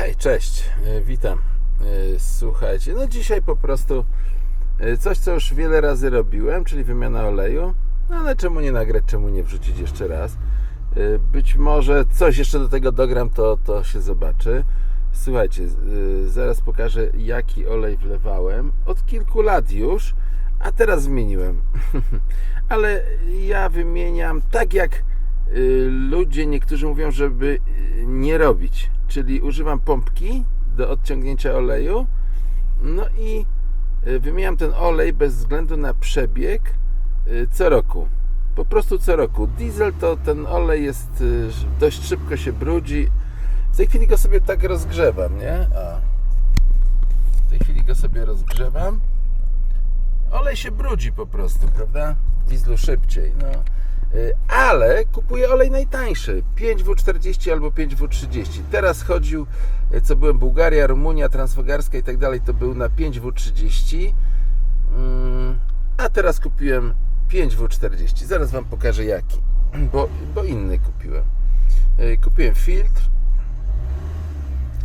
Hej, cześć, e, witam. E, Słuchajcie, no dzisiaj po prostu e, coś, co już wiele razy robiłem, czyli wymiana oleju. No ale czemu nie nagrać, czemu nie wrzucić jeszcze raz? Być może coś jeszcze do tego dogram, to, to się zobaczy. Słuchajcie, zaraz pokażę, jaki olej wlewałem. Od kilku lat już, a teraz zmieniłem. ale ja wymieniam tak jak ludzie, niektórzy mówią, żeby y, nie robić. Czyli używam pompki do odciągnięcia oleju. No i y, wymieniam ten olej bez względu na przebieg y, co roku. Po prostu co roku. Diesel to ten olej jest y, dość szybko się brudzi. W tej chwili go sobie tak rozgrzewam, nie? A. W tej chwili go sobie rozgrzewam. Olej się brudzi po prostu, prawda? Dieslu szybciej, no. Y, Ale kupuję olej najtańszy 5W40 albo 5W30. Teraz chodził, y, co byłem Bułgaria, Rumunia, Transfogarska i tak dalej, to był na 5W30. Mm, A teraz kupiłem 5W40. Zaraz Wam pokażę jaki, bo, bo inny kupiłem. Y, Kupiłem filtr.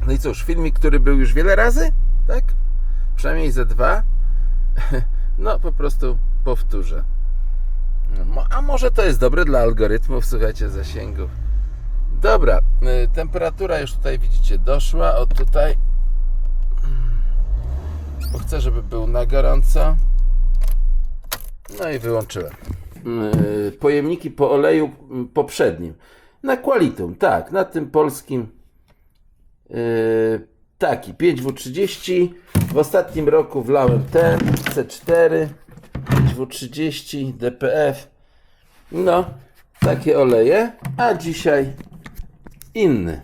No i cóż, filmik, który był już wiele razy, tak? Przynajmniej ze dwa. No, po prostu powtórzę. No, A może to jest dobre dla algorytmów, słuchajcie, zasięgów. Dobra, y, temperatura już tutaj widzicie doszła, od tutaj. Bo chcę, żeby był na gorąco. No i wyłączyłem. Y, Pojemniki po oleju mm, poprzednim. Na Qualitum, tak, na tym polskim Yy, taki 5W30 w ostatnim roku wlałem ten C4 5W30 DPF no takie oleje a dzisiaj inny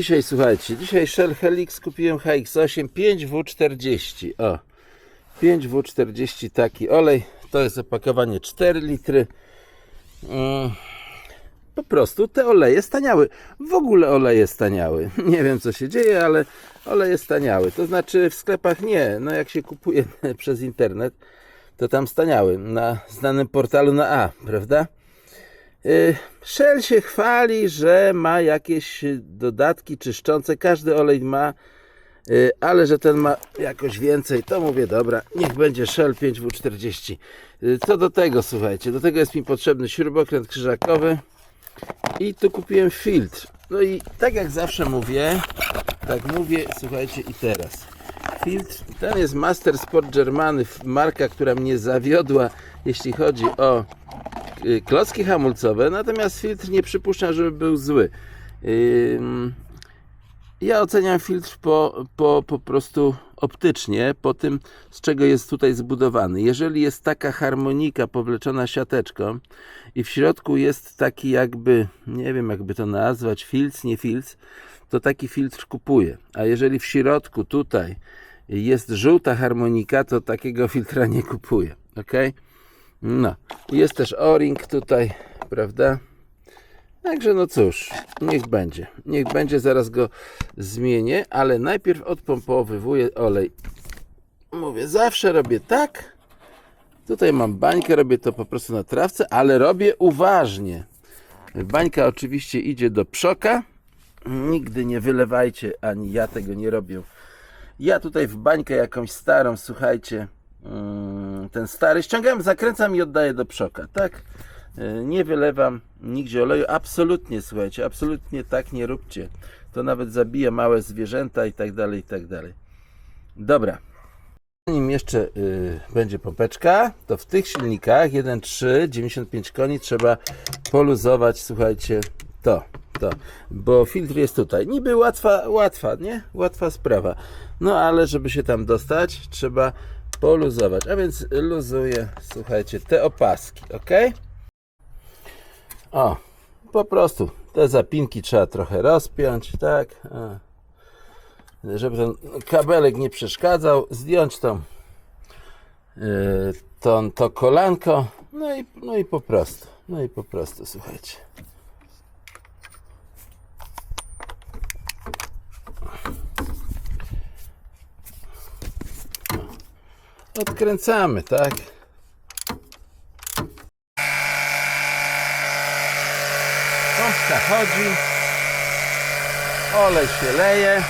dzisiaj słuchajcie dzisiaj Shell Helix kupiłem HX8 5W40 o 5W40 taki olej to jest opakowanie 4 litry Mm po prostu te oleje staniały. W ogóle oleje staniały. Nie wiem co się dzieje, ale oleje staniały. To znaczy w sklepach nie. No jak się kupuje przez internet, to tam staniały. Na znanym portalu na A, prawda? Yy, Shell się chwali, że ma jakieś dodatki czyszczące. Każdy olej ma, yy, ale że ten ma jakoś więcej, to mówię, dobra, niech będzie Shell 5W40. Yy, Co do tego, słuchajcie, do tego jest mi potrzebny śrubokręt krzyżakowy. I tu kupiłem filtr. No i tak jak zawsze mówię, tak mówię, słuchajcie i teraz. Filtr, ten jest Master Sport Germany, marka, która mnie zawiodła, jeśli chodzi o y, klocki hamulcowe, natomiast filtr nie przypuszczam, żeby był zły. Ja oceniam filtr po, po, po prostu optycznie, po tym, z czego jest tutaj zbudowany. Jeżeli jest taka harmonika powleczona siateczką i w środku jest taki jakby, nie wiem jakby to nazwać, filc, nie filc, to taki filtr kupuję. A jeżeli w środku tutaj jest żółta harmonika, to takiego filtra nie kupuję. Ok? No. Jest też o-ring tutaj, prawda? Także no cóż, niech będzie. Niech będzie, zaraz go zmienię, ale najpierw odpompowywuję olej. Mówię, zawsze robię tak. Tutaj mam bańkę, robię to po prostu na trawce, ale robię uważnie. Bańka oczywiście idzie do przoka. Nigdy nie wylewajcie, ani ja tego nie robię. Ja tutaj w bańkę jakąś starą, słuchajcie, mm, ten stary ściągam, zakręcam i oddaję do przoka, tak? Y, Nie wylewam nigdzie oleju, absolutnie, słuchajcie, absolutnie tak nie róbcie. To nawet zabija małe zwierzęta i tak dalej, i tak dalej. Dobra. Zanim jeszcze y, będzie pompeczka, to w tych silnikach 1.3, 95 koni trzeba poluzować, słuchajcie, to, to, bo filtr jest tutaj. Niby łatwa, łatwa, nie? Łatwa sprawa. No ale żeby się tam dostać, trzeba poluzować. A więc luzuję, słuchajcie, te opaski, ok? O, po prostu te zapinki trzeba trochę rozpiąć, tak? A. Żeby ten kabelek nie przeszkadzał, zdjąć tą, yy, tą to kolanko, no i, no i po prostu, no i po prostu, słuchajcie. Odkręcamy, tak? Pompka chodzi. Olej się leje.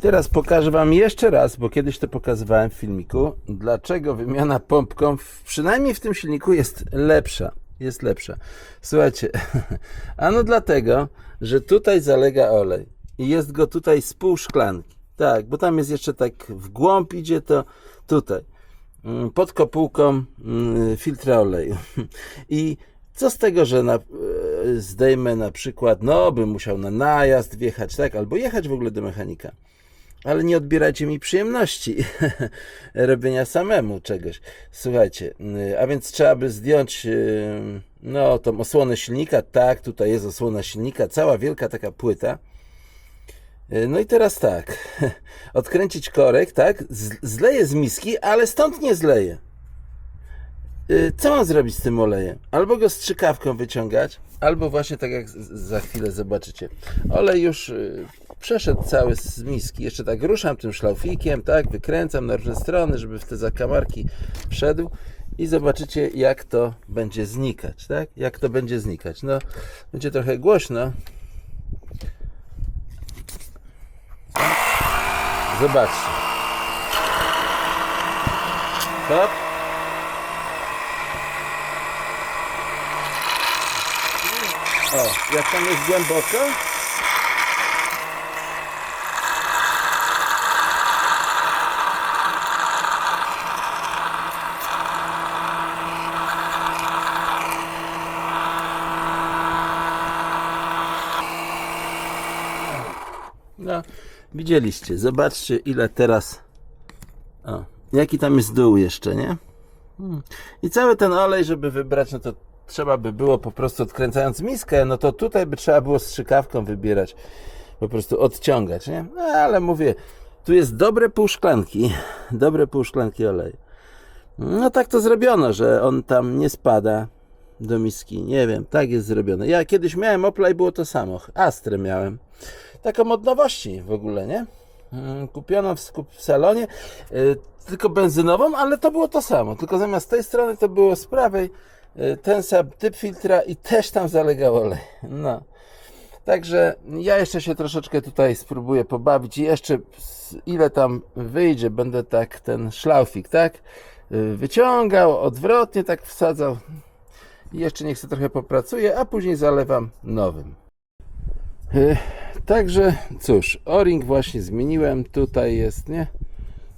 Teraz pokażę Wam jeszcze raz, bo kiedyś to pokazywałem w filmiku, dlaczego wymiana pompką, w- przynajmniej w tym silniku, jest lepsza. Jest lepsza. Słuchajcie, ano dlatego, że tutaj zalega olej i jest go tutaj z pół szklanki. Tak, bo tam jest jeszcze tak w głąb idzie to tutaj. Mm, Pod kopułką mm, filtra oleju. I co z tego, że na, e, zdejmę na przykład, no bym musiał na najazd wjechać, tak, albo jechać w ogóle do mechanika ale nie odbierajcie mi przyjemności robienia samemu czegoś. Słuchajcie, y, a więc trzeba by zdjąć y, no tą osłonę silnika, tak, tutaj jest osłona silnika, cała wielka taka płyta. Y, No i teraz tak, odkręcić korek, tak, zleję z miski, ale stąd nie zleję. Co mam zrobić z tym olejem? Albo go strzykawką wyciągać, albo właśnie tak jak za chwilę zobaczycie. Olej już przeszedł cały z miski. Jeszcze tak ruszam tym szlaufikiem, tak, wykręcam na różne strony, żeby w te zakamarki wszedł i zobaczycie jak to będzie znikać, tak? Jak to będzie znikać. No, będzie trochę głośno. Zobaczcie. Hop. O, jak tam jest głęboko? No, widzieliście. Zobaczcie, ile teraz. O, jaki tam jest dół jeszcze, nie? Hmm. I cały ten olej, żeby wybrać, no to trzeba by było po prostu odkręcając miskę, no to tutaj by trzeba było strzykawką wybierać, po prostu odciągać, nie? No, ale mówię, tu jest dobre pół szklanki, dobre pół szklanki oleju. No tak to zrobiono, że on tam nie spada do miski, nie wiem, tak jest zrobione. Ja kiedyś miałem Opla i było to samo, Astrę miałem, taką od nowości w ogóle, nie? Mm, Kupioną w, w salonie, y, tylko benzynową, ale to było to samo. Tylko zamiast tej strony to było z prawej y, ten sam typ filtra i też tam zalegał olej. No. Także ja jeszcze się troszeczkę tutaj spróbuję pobawić i jeszcze ile tam wyjdzie, będę tak ten szlaufik, tak? y, Wyciągał, odwrotnie tak wsadzał. I jeszcze niech sobie trochę popracuję, a później zalewam nowym. Y, Także cóż, o-ring właśnie zmieniłem. Tutaj jest, nie?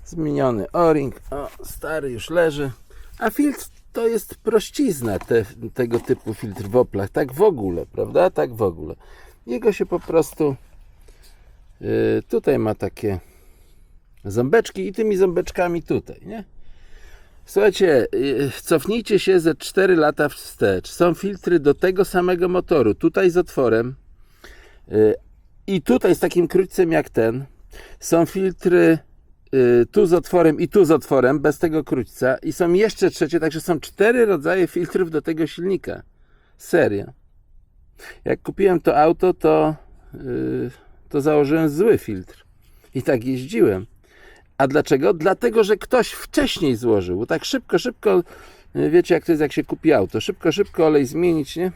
Zmieniony o-ring. O, stary już leży. A filtr to jest prościzna te, tego typu filtr w Oplach. Tak w ogóle, prawda? Tak w ogóle. Jego się po prostu y, tutaj ma takie ząbeczki i tymi ząbeczkami tutaj, nie? Słuchajcie, y, cofnijcie się ze 4 lata wstecz. Są filtry do tego samego motoru. Tutaj z otworem. Y, I tutaj z takim krótcem jak ten. Są filtry y, tu z otworem i tu z otworem, bez tego krótca. I są jeszcze trzecie, także są cztery rodzaje filtrów do tego silnika. Serio. Jak kupiłem to auto, to, y, to założyłem zły filtr. I tak jeździłem. A dlaczego? Dlatego, że ktoś wcześniej złożył. Tak szybko, szybko, wiecie jak to jest, jak się kupi auto. Szybko, szybko olej zmienić, nie?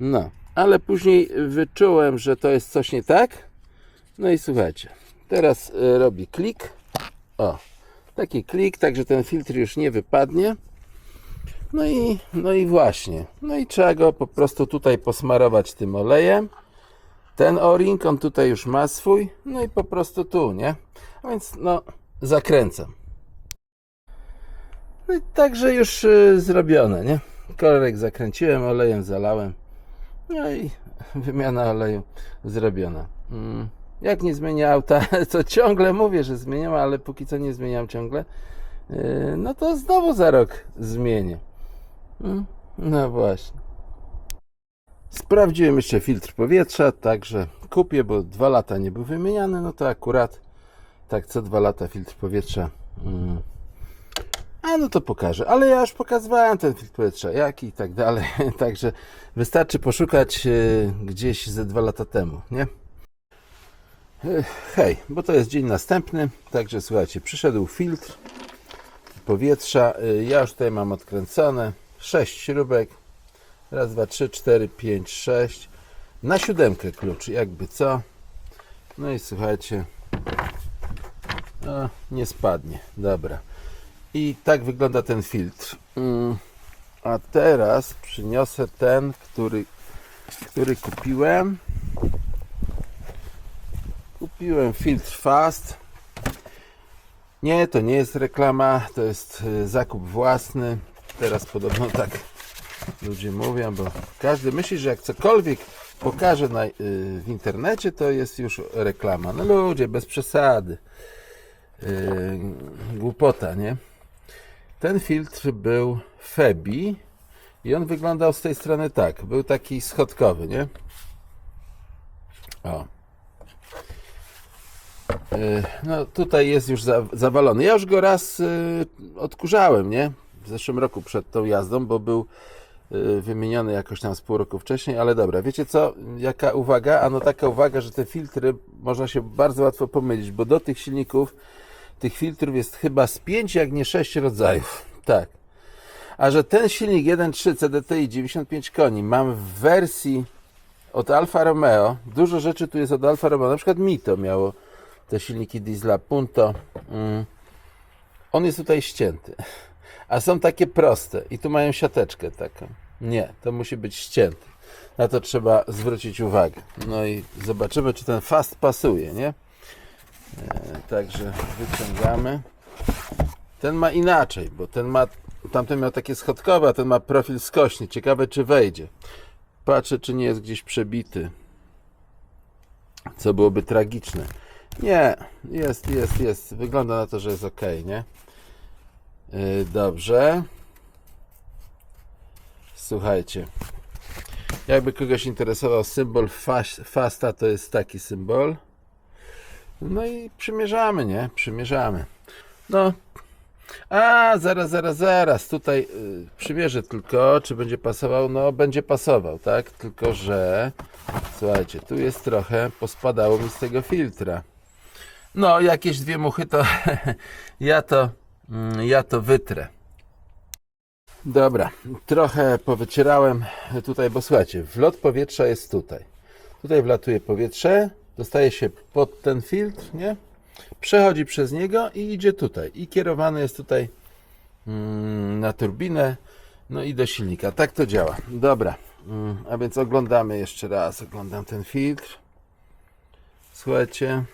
No, ale później wyczułem, że to jest coś nie tak. No i słuchajcie, teraz y, robi klik. O, taki klik, tak że ten filtr już nie wypadnie. No i, no i właśnie. No i trzeba go po prostu tutaj posmarować tym olejem. Ten o-ring, on tutaj już ma swój. No i po prostu tu, nie? A więc no, zakręcam. No i także już y, zrobione, nie? Kolorek zakręciłem, olejem zalałem. No i wymiana oleju zrobiona. Mm. Jak nie zmienię auta, to ciągle mówię, że zmieniam, ale póki co nie zmieniam ciągle. Yy, No to znowu za rok zmienię. Mm, No właśnie. Sprawdziłem jeszcze filtr powietrza, także kupię, bo dwa lata nie był wymieniany, no to akurat tak co dwa lata filtr powietrza. A no to pokażę, ale ja już pokazywałem ten filtr powietrza, jaki i tak dalej, także wystarczy poszukać e, gdzieś ze dwa lata temu, nie? Hej, bo to jest dzień następny, także słuchajcie, przyszedł filtr powietrza. Y, Ja już tutaj mam odkręcone 6 śrubek. Raz, dwa, trzy, cztery, pięć, sześć. Na siódemkę klucz, jakby co. No i słuchajcie, o, nie spadnie. Dobra. I tak wygląda ten filtr. Mm, A teraz przyniosę ten, który, który kupiłem. Kupiłem filtr Fast. Nie, to nie jest reklama, to jest y, zakup własny. Teraz podobno tak ludzie mówią, bo każdy myśli, że jak cokolwiek pokaże na, y, w internecie, to jest już reklama. No ludzie, bez przesady. Yy, głupota, nie? Ten filtr był Febi i on wyglądał z tej strony tak. Był taki schodkowy, nie? O. Yy, No tutaj jest już za, zawalony. Ja już go raz yy, odkurzałem, nie? W zeszłym roku przed tą jazdą, bo był yy, wymieniony jakoś tam z pół roku wcześniej, ale dobra, wiecie co? Jaka uwaga? Ano taka uwaga, że te filtry można się bardzo łatwo pomylić, bo do tych silników tych filtrów jest chyba z 5, jak nie 6 rodzajów. Tak. A że ten silnik 1.3 CDTI 95 koni mam w wersji od Alfa Romeo, dużo rzeczy tu jest od Alfa Romeo, na przykład Mito miało te silniki diesla Punto. Mm. On jest tutaj ścięty. A są takie proste i tu mają siateczkę taką. Nie, to musi być ścięty. Na to trzeba zwrócić uwagę. No i zobaczymy, czy ten fast pasuje, nie? E, Także wyciągamy. Ten ma inaczej, bo ten ma, tamten miał takie schodkowe, a ten ma profil skośny. Ciekawe, czy wejdzie. Patrzę, czy nie jest gdzieś przebity. Co byłoby tragiczne. Nie, jest, jest, jest. Wygląda na to, że jest ok, nie? Yy, Dobrze. Słuchajcie. Jakby kogoś interesował symbol fas- fasta, to jest taki symbol. No i przymierzamy, nie? Przymierzamy. No. A, zaraz, zaraz, zaraz. Tutaj y, przymierzę tylko, czy będzie pasował. No, będzie pasował, tak? Tylko, że słuchajcie, tu jest trochę, pospadało mi z tego filtra. No, jakieś dwie muchy to ja to mm, ja to wytrę. Dobra, trochę powycierałem tutaj, bo słuchajcie, wlot powietrza jest tutaj. Tutaj wlatuje powietrze, dostaje się pod ten filtr, nie? Przechodzi przez niego i idzie tutaj. I kierowany jest tutaj mm, na turbinę, no i do silnika. Tak to działa. Dobra, mm, a więc oglądamy jeszcze raz. Oglądam ten filtr. Słuchajcie,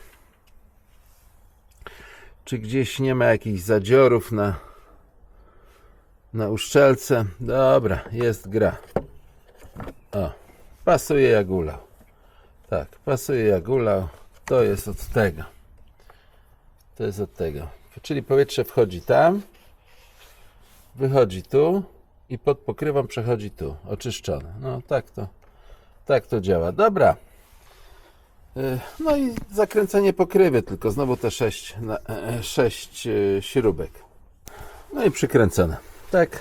czy gdzieś nie ma jakichś zadziorów na, na uszczelce? Dobra, jest gra. O, pasuje jak ulał. Tak, pasuje jak. To jest od tego. To jest od tego. Czyli powietrze wchodzi tam, wychodzi tu i pod pokrywą przechodzi tu. Oczyszczone. No tak to, tak to działa. Dobra. Y, No i zakręcenie pokrywy, tylko znowu te 6 sześć y, śrubek. No i przykręcone. Tak.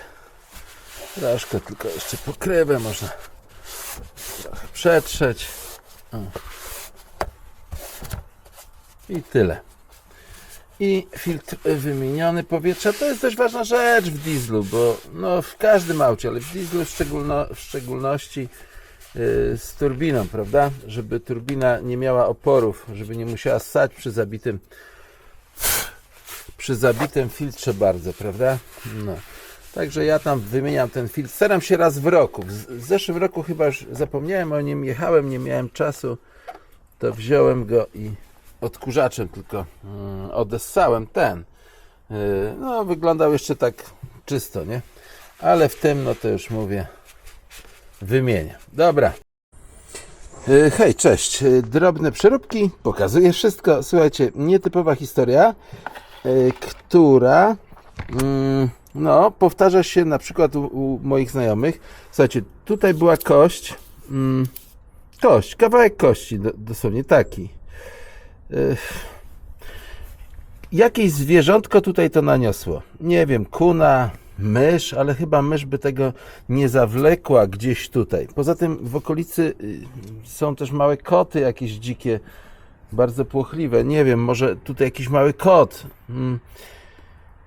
Troszkę tylko jeszcze pokrywę można trochę przetrzeć. I tyle. I filtr wymieniony powietrza to jest dość ważna rzecz w dieslu, bo no w każdym aucie, ale w dieslu w, szczególno, w szczególności yy, z turbiną, prawda? Żeby turbina nie miała oporów, żeby nie musiała ssać przy zabitym przy zabitym filtrze bardzo, prawda? No. Także ja tam wymieniam ten filtr. Staram się raz w roku. W zeszłym roku chyba już zapomniałem o nim, jechałem, nie miałem czasu. To wziąłem go i odkurzaczem tylko mm, odessałem ten. Yy, No, wyglądał jeszcze tak czysto, nie? Ale w tym, no to już mówię, wymienię. Dobra. Yy, Hej, cześć. Yy, Drobne przeróbki, pokazuję wszystko. Słuchajcie, nietypowa historia, która mm, no, powtarza się na przykład u, u moich znajomych. Słuchajcie, tutaj była kość, mm, kość, kawałek kości, do, dosłownie taki. Jakieś zwierzątko tutaj to naniosło. Nie wiem, kuna, mysz, ale chyba mysz by tego nie zawlekła gdzieś tutaj. Poza tym w okolicy y, są też małe koty jakieś dzikie Bardzo płochliwe. Nie wiem, może tutaj jakiś mały kot. Mm.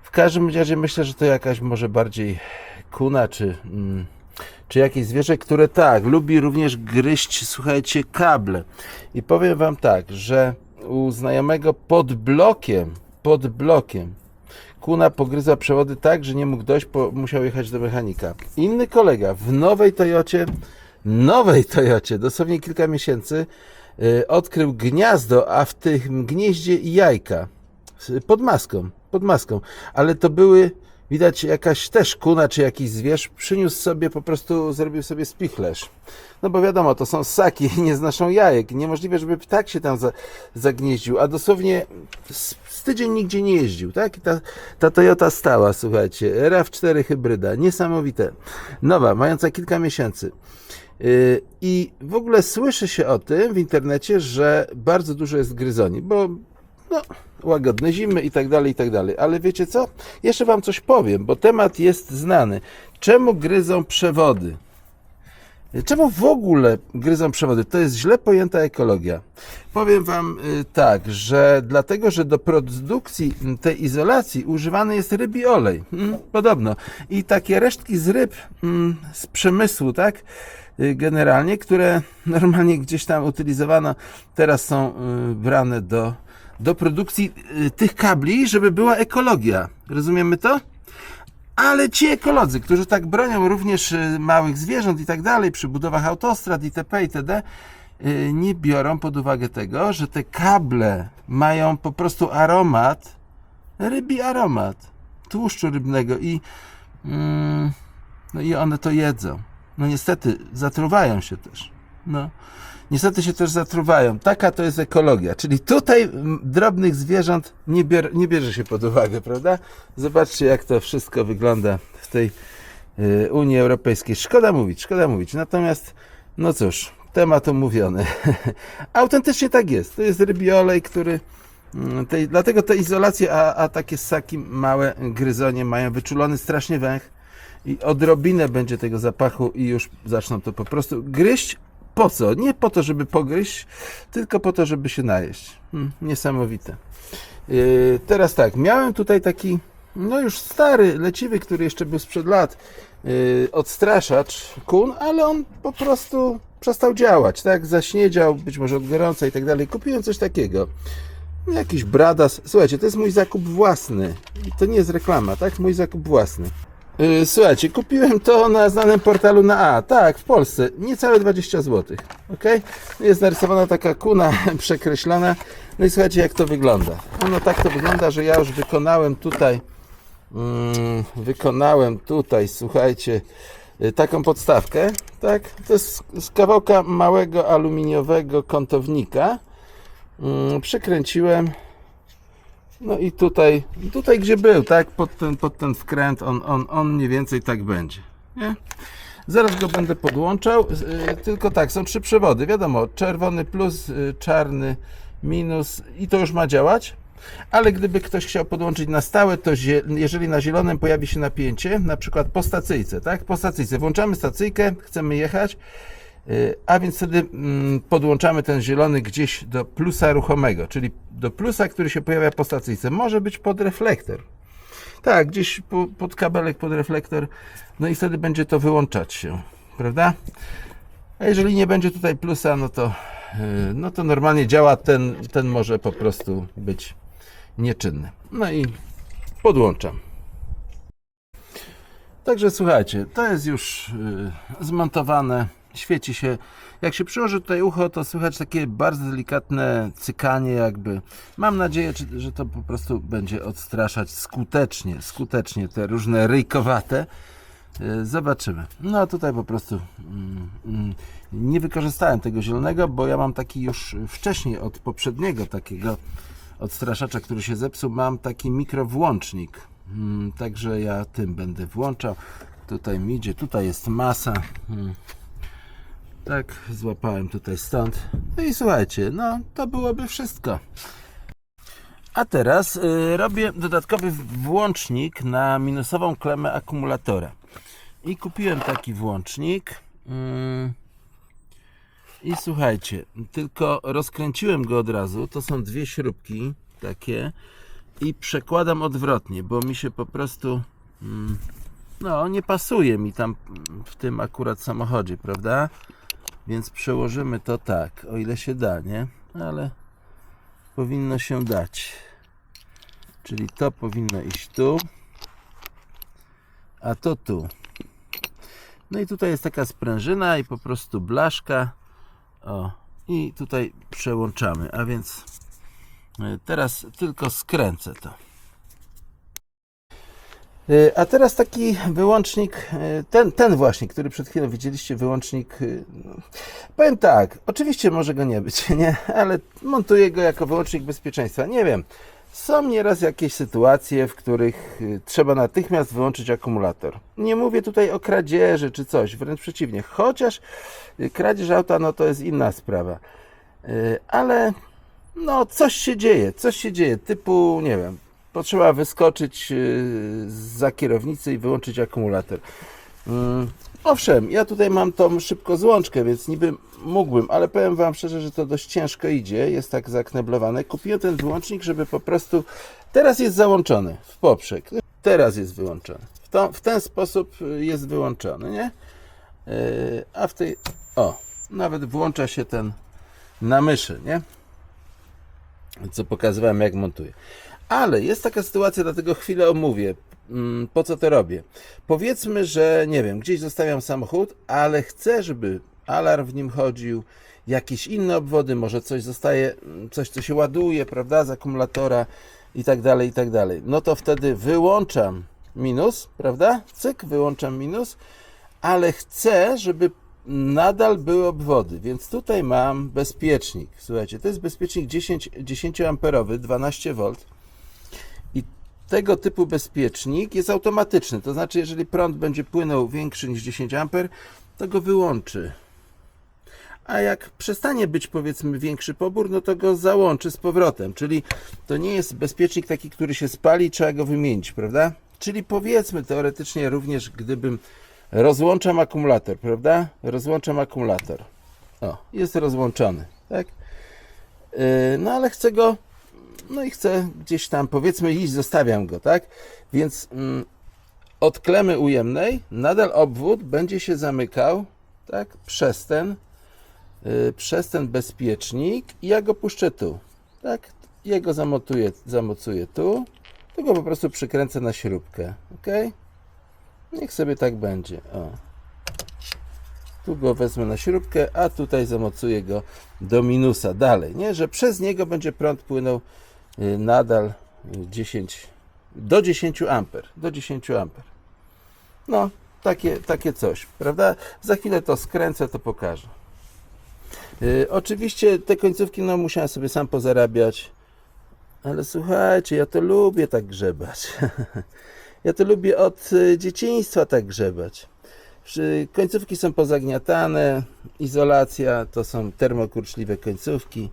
W każdym razie myślę, że to jakaś może bardziej kuna, czy, mm, czy jakieś zwierzę, które tak, lubi również gryźć, słuchajcie, kable. I powiem wam tak, że u znajomego pod blokiem, pod blokiem, kuna pogryza przewody tak, że nie mógł dojść, musiał jechać do mechanika. Inny kolega w nowej Toyocie, nowej Toyocie, dosłownie kilka miesięcy, y, odkrył gniazdo, a w tym gnieździe jajka. S- Pod maską, pod maską. Ale to były, widać, jakaś też kuna, czy jakiś zwierz, przyniósł sobie, po prostu zrobił sobie spichlerz. No bo wiadomo, to są ssaki, nie znoszą jajek. Niemożliwe, żeby ptak się tam za, zagnieździł, a dosłownie z, z tydzień nigdzie nie jeździł, tak? I ta, ta Toyota stała, słuchajcie, RAV4 hybryda, niesamowite. Nowa, mająca kilka miesięcy. Yy, I w ogóle słyszy się o tym w internecie, że bardzo dużo jest gryzoni, bo no, łagodne zimy i tak dalej, i tak dalej. Ale wiecie co? Jeszcze wam coś powiem, bo temat jest znany. Czemu gryzą przewody? Czemu w ogóle gryzą przewody? To jest źle pojęta ekologia. Powiem Wam y, tak, że dlatego, że do produkcji tej izolacji używany jest rybi olej. Mm, Podobno. I takie resztki z ryb mm, z przemysłu, tak? y, Generalnie, które normalnie gdzieś tam utylizowano, teraz są y, brane do, do produkcji y, tych kabli, żeby była ekologia. Rozumiemy to? Ale ci ekolodzy, którzy tak bronią również y, małych zwierząt i tak dalej, przy budowach autostrad itp. itd., y, nie biorą pod uwagę tego, że te kable mają po prostu aromat, rybi aromat, tłuszczu rybnego i, mm, no i one to jedzą. No niestety, zatruwają się też. No. Niestety się też zatruwają. Taka to jest ekologia. Czyli tutaj drobnych zwierząt nie, bier, nie bierze się pod uwagę, prawda? Zobaczcie, jak to wszystko wygląda w tej y, Unii Europejskiej. Szkoda mówić, szkoda mówić. Natomiast, no cóż, temat omówiony. Autentycznie tak jest. To jest rybi olej, który. mm, dlatego te izolacje, a, a takie ssaki małe gryzonie mają wyczulony strasznie węch i odrobinę będzie tego zapachu i już zaczną to po prostu gryźć. Po co? Nie po to, żeby pogryźć, tylko po to, żeby się najeść. Hmm, niesamowite. Yy, teraz tak, miałem tutaj taki, no już stary, leciwy, który jeszcze był sprzed lat, yy, odstraszacz kun, ale on po prostu przestał działać, tak? Zaśniedział, być może od gorąca i tak dalej. Kupiłem coś takiego. Jakiś bradas. Słuchajcie, to jest mój zakup własny. To nie jest reklama, tak? Mój zakup własny. Yy, Słuchajcie, kupiłem to na znanym portalu na A, tak, w Polsce, niecałe 20 zł. Ok? Jest narysowana taka kuna przekreślona. No i słuchajcie, jak to wygląda. No tak to wygląda, że ja już wykonałem tutaj, mm, wykonałem tutaj, słuchajcie, y, taką podstawkę, tak? To jest z kawałka małego aluminiowego kątownika. Mm, Przykręciłem no i tutaj, tutaj gdzie był, tak, pod ten, pod ten wkręt, on, on, on mniej więcej tak będzie, nie? Zaraz go będę podłączał, yy, tylko tak, są trzy przewody, wiadomo, czerwony plus, yy, czarny minus i to już ma działać, ale gdyby ktoś chciał podłączyć na stałe, to jeżeli na zielonym pojawi się napięcie, na przykład po stacyjce, tak, po stacyjce, włączamy stacyjkę, chcemy jechać, Y, A więc wtedy mm, podłączamy ten zielony gdzieś do plusa ruchomego, czyli do plusa, który się pojawia po stacyjce. Może być pod reflektor. Tak, gdzieś po, pod kabelek, pod reflektor. No i wtedy będzie to wyłączać się, prawda? A jeżeli nie będzie tutaj plusa, no to, y, no to normalnie działa. Ten, ten może po prostu być nieczynny. No i podłączam. Także słuchajcie, to jest już y, zmontowane. Świeci się. Jak się przyłoży tutaj ucho, to słychać takie bardzo delikatne cykanie, jakby. Mam nadzieję, że to po prostu będzie odstraszać skutecznie, skutecznie te różne ryjkowate. Y, Zobaczymy. No a tutaj po prostu mm, mm, nie wykorzystałem tego zielonego, bo ja mam taki już wcześniej od poprzedniego takiego odstraszacza, który się zepsuł, mam taki mikrowłącznik. Mm, Także ja tym będę włączał. Tutaj mi idzie, tutaj jest masa. Tak, złapałem tutaj stąd. No i słuchajcie, no to byłoby wszystko. A teraz y, robię dodatkowy włącznik na minusową klemę akumulatora. I kupiłem taki włącznik. Mm, I słuchajcie, tylko rozkręciłem go od razu. To są dwie śrubki takie i przekładam odwrotnie, bo mi się po prostu mm, no nie pasuje mi tam w tym akurat samochodzie, prawda? Więc przełożymy to tak, o ile się da, nie? Ale powinno się dać. Czyli to powinno iść tu, a to tu. No i tutaj jest taka sprężyna i po prostu blaszka. O, i tutaj przełączamy, a więc e, teraz tylko skręcę to. E, A teraz taki wyłącznik, e, ten, ten właśnie, który przed chwilą widzieliście, wyłącznik. e, no, Powiem tak, oczywiście może go nie być, nie? Ale montuję go jako wyłącznik bezpieczeństwa. Nie wiem. Są nieraz jakieś sytuacje, w których y, trzeba natychmiast wyłączyć akumulator. Nie mówię tutaj o kradzieży czy coś, wręcz przeciwnie. Chociaż y, kradzież auta, no to jest inna sprawa. Y, Ale no coś się dzieje, coś się dzieje, typu, nie wiem, potrzeba wyskoczyć y, za kierownicy i wyłączyć akumulator. Mm, Owszem, ja tutaj mam tą szybko złączkę, więc niby mógłbym, ale powiem Wam szczerze, że to dość ciężko idzie, jest tak zakneblowane. Kupiłem ten wyłącznik, żeby po prostu, teraz jest załączony w poprzek, teraz jest wyłączony. W, to, w ten sposób y, jest wyłączony, nie? Yy, a w tej, o, nawet włącza się ten na myszy, nie? co pokazywałem, jak montuję. Ale jest taka sytuacja, dlatego chwilę omówię, mm, po co to robię. Powiedzmy, że nie wiem, gdzieś zostawiam samochód, ale chcę, żeby alarm w nim chodził, jakieś inne obwody, może coś zostaje, mm, coś, co się ładuje, prawda, z akumulatora i tak dalej, i tak dalej. No to wtedy wyłączam minus, prawda? Cyk, wyłączam minus, ale chcę, żeby nadal były obwody, więc tutaj mam bezpiecznik. Słuchajcie, to jest bezpiecznik 10, 10 amperowy, 12 V. Tego typu bezpiecznik jest automatyczny. To znaczy, jeżeli prąd będzie płynął większy niż 10 amper, to go wyłączy. A jak przestanie być powiedzmy większy pobór, no to go załączy z powrotem. Czyli to nie jest bezpiecznik taki, który się spali, trzeba go wymienić, prawda? Czyli powiedzmy teoretycznie również, gdybym rozłączam akumulator, prawda? Rozłączam akumulator. O, jest rozłączony, tak? Yy, no ale chcę go, no i chcę gdzieś tam, powiedzmy, iść, zostawiam go, tak? Więc mm, od klemy ujemnej nadal obwód będzie się zamykał, tak? Przez ten, yy, przez ten bezpiecznik i ja go puszczę tu, tak? Jego zamotuję, zamocuję tu, to go po prostu przykręcę na śrubkę, ok? Niech sobie tak będzie. O. Tu go wezmę na śrubkę, a tutaj zamocuję go do minusa dalej, nie? Że przez niego będzie prąd płynął nadal y, 10 do 10 amper, do 10 amper. No, takie, takie coś, prawda? Za chwilę to skręcę, to pokażę. Y, oczywiście te końcówki, no musiałem sobie sam pozarabiać, ale słuchajcie, ja to lubię tak grzebać. Ja to lubię od y, dzieciństwa tak grzebać. Końcówki są pozagniatane, izolacja to są termokurczliwe końcówki.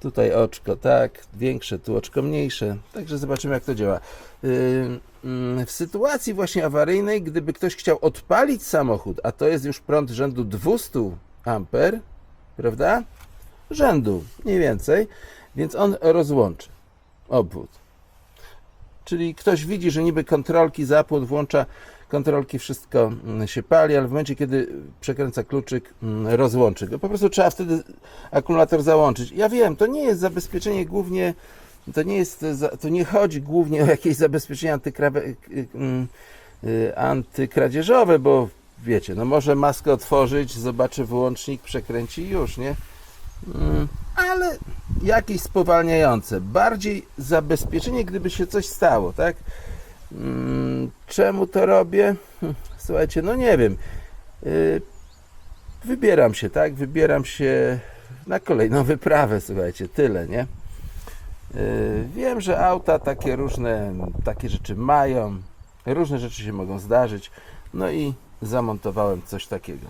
Tutaj oczko tak, większe, tu oczko mniejsze. Także zobaczymy jak to działa. Yy, mm, W sytuacji właśnie awaryjnej, gdyby ktoś chciał odpalić samochód, a to jest już prąd rzędu 200 amper, prawda? Rzędu, mniej więcej, więc on rozłączy obwód. Czyli ktoś widzi, że niby kontrolki, zapłon włącza kontrolki, wszystko mm, się pali, ale w momencie, kiedy przekręca kluczyk, mm, rozłączy go. Po prostu trzeba wtedy akumulator załączyć. Ja wiem, to nie jest zabezpieczenie głównie, to nie jest, to nie chodzi głównie o jakieś y, mm, y, antykradzieżowe, bo wiecie, no może maskę otworzyć, zobaczy wyłącznik, przekręci i już, nie? Ale jakieś spowalniające. Bardziej zabezpieczenie, gdyby się coś stało, tak? Mm, Czemu to robię? Hm, Słuchajcie, no nie wiem. Yy, Wybieram się, tak? Wybieram się na kolejną wyprawę, słuchajcie, tyle, nie? Yy, Wiem, że auta takie różne, takie rzeczy mają, różne rzeczy się mogą zdarzyć, no i zamontowałem coś takiego.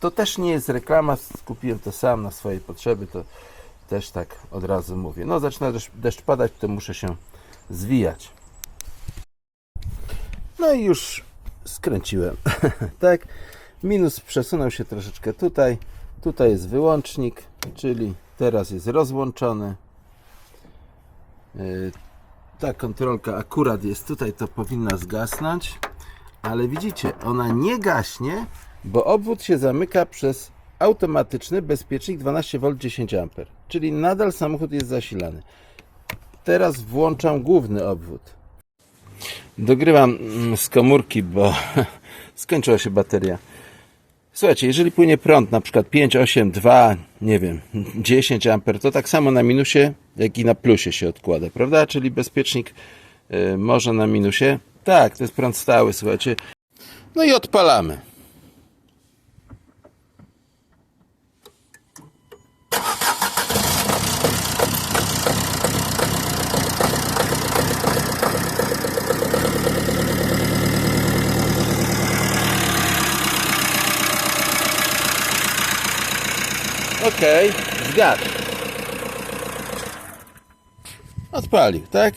To też nie jest reklama, skupiłem to sam na swoje potrzeby, to też tak od razu mówię. No, zaczyna deszcz, deszcz padać, to muszę się zwijać. No i już skręciłem, tak? Minus przesunął się troszeczkę tutaj, Tutaj jest wyłącznik, czyli teraz jest rozłączony. Yy, Ta kontrolka akurat jest tutaj, to powinna zgasnąć, ale widzicie, ona nie gaśnie, bo obwód się zamyka przez automatyczny bezpiecznik 12V 10A, czyli nadal samochód jest zasilany. Teraz włączam główny obwód. Dogrywam mm, z komórki, bo skończyła się bateria. Słuchajcie, jeżeli płynie prąd na przykład 5, 8, 2, nie wiem, 10 amper, to tak samo na minusie, jak i na plusie się odkłada, prawda? Czyli bezpiecznik y, może na minusie. Tak, to jest prąd stały, słuchajcie. No i odpalamy. Okej, zgadł. Odpalił, tak?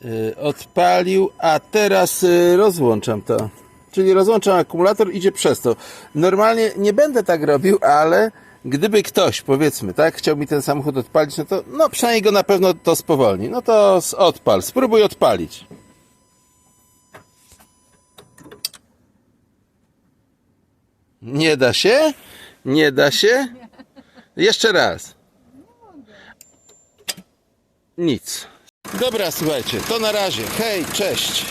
Yy, odpalił, a teraz yy, rozłączam to. Czyli rozłączam akumulator, idzie przez to. Normalnie nie będę tak robił, ale gdyby ktoś, powiedzmy, tak, chciał mi ten samochód odpalić, no to no przynajmniej go na pewno to spowolni. No to odpal, spróbuj odpalić. Nie da się? Nie da się? Jeszcze raz. Nic. Dobra, słuchajcie, to na razie. Hej, cześć.